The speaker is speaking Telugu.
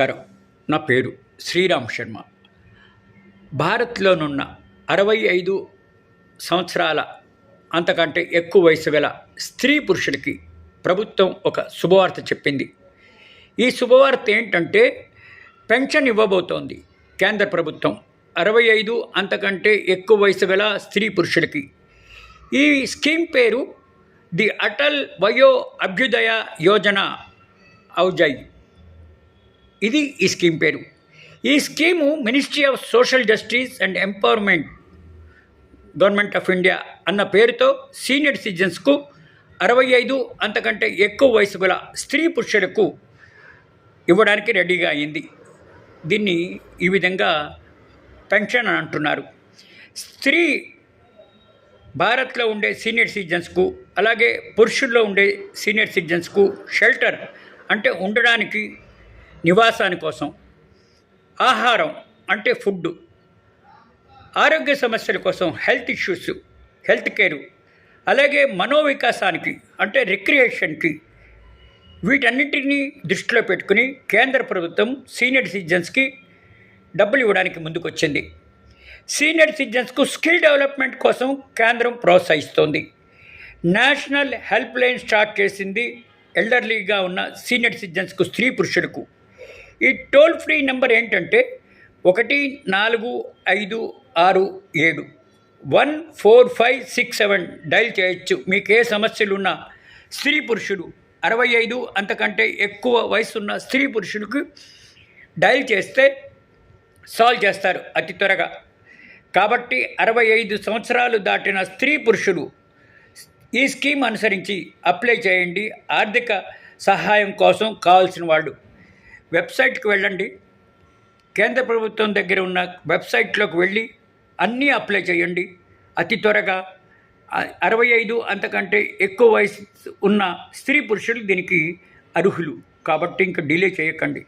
నమస్కారం. నా పేరు శ్రీరామ్ శర్మ. భారత్లోనున్న అరవై ఐదు సంవత్సరాల అంతకంటే ఎక్కువ వయసు గల స్త్రీ పురుషులకి ప్రభుత్వం ఒక శుభవార్త చెప్పింది. ఈ శుభవార్త ఏంటంటే పెన్షన్ ఇవ్వబోతోంది. కేంద్ర ప్రభుత్వం అరవై ఐదు అంతకంటే ఎక్కువ వయసు గల స్త్రీ పురుషులకి. ఈ స్కీమ్ పేరు ది అటల్ వయో అభ్యుదయ యోజన ఔజాయి ఇది ఈ స్కీమ్ పేరు. ఈ scheme ministry of social justice and empowerment government of India అన్న పేరుతో సీనియర్ సిటిజన్స్కు అరవై ఐదు అంతకంటే ఎక్కువ వయసు గల స్త్రీ పురుషులకు ఇవ్వడానికి రెడీగా అయింది. దీన్ని ఈ విధంగా పెన్షన్ అని అంటున్నారు. స్త్రీ భారత్లో ఉండే సీనియర్ సిటిజన్స్కు అలాగే పురుషుల్లో ఉండే సీనియర్ సిటిజన్స్కు షెల్టర్ అంటే ఉండడానికి నివాసాని కోసం ఆహారం అంటే ఫుడ్ ఆరోగ్య సమస్యల కోసం హెల్త్ ఇష్యూస్ హెల్త్ కేరు అలాగే మనోవికాసానికి అంటే రిక్రియేషన్కి వీటన్నిటినీ దృష్టిలో పెట్టుకుని కేంద్ర ప్రభుత్వం సీనియర్ సిటిజన్స్కి డబ్బులు ఇవ్వడానికి ముందుకొచ్చింది. సీనియర్ సిటిజన్స్కు స్కిల్ డెవలప్మెంట్ కోసం కేంద్రం ప్రోత్సహిస్తోంది. నేషనల్ హెల్ప్ లైన్ స్టార్ట్ చేసింది ఎల్డర్లీగా ఉన్న సీనియర్ సిటిజన్స్కు స్త్రీ పురుషులకు. ఈ టోల్ ఫ్రీ నెంబర్ ఏంటంటే ఒకటి నాలుగు ఐదు ఆరు ఏడు. One four five six seven dial చేయొచ్చు. మీకు ఏ సమస్యలు ఉన్నా స్త్రీ పురుషుడు అరవై ఐదు అంతకంటే ఎక్కువ వయసున్న స్త్రీ పురుషులకు డైల్ చేస్తే సాల్వ్ చేస్తారు అతి త్వరగా. కాబట్టి అరవై ఐదు సంవత్సరాలు దాటిన స్త్రీ పురుషులు ఈ స్కీమ్ అనుసరించి అప్లై చేయండి. ఆర్థిక సహాయం కోసం కావాల్సిన వాళ్ళు వెబ్సైట్కి వెళ్ళండి. కేంద్ర ప్రభుత్వం దగ్గర ఉన్న వెబ్సైట్లోకి వెళ్ళి అన్నీ అప్లై చేయండి. అతి త్వరగా అరవై ఐదు అంతకంటే ఎక్కువ వయసు ఉన్న స్త్రీ పురుషులు దీనికి అర్హులు. కాబట్టి ఇంకా డిలే చేయకండి.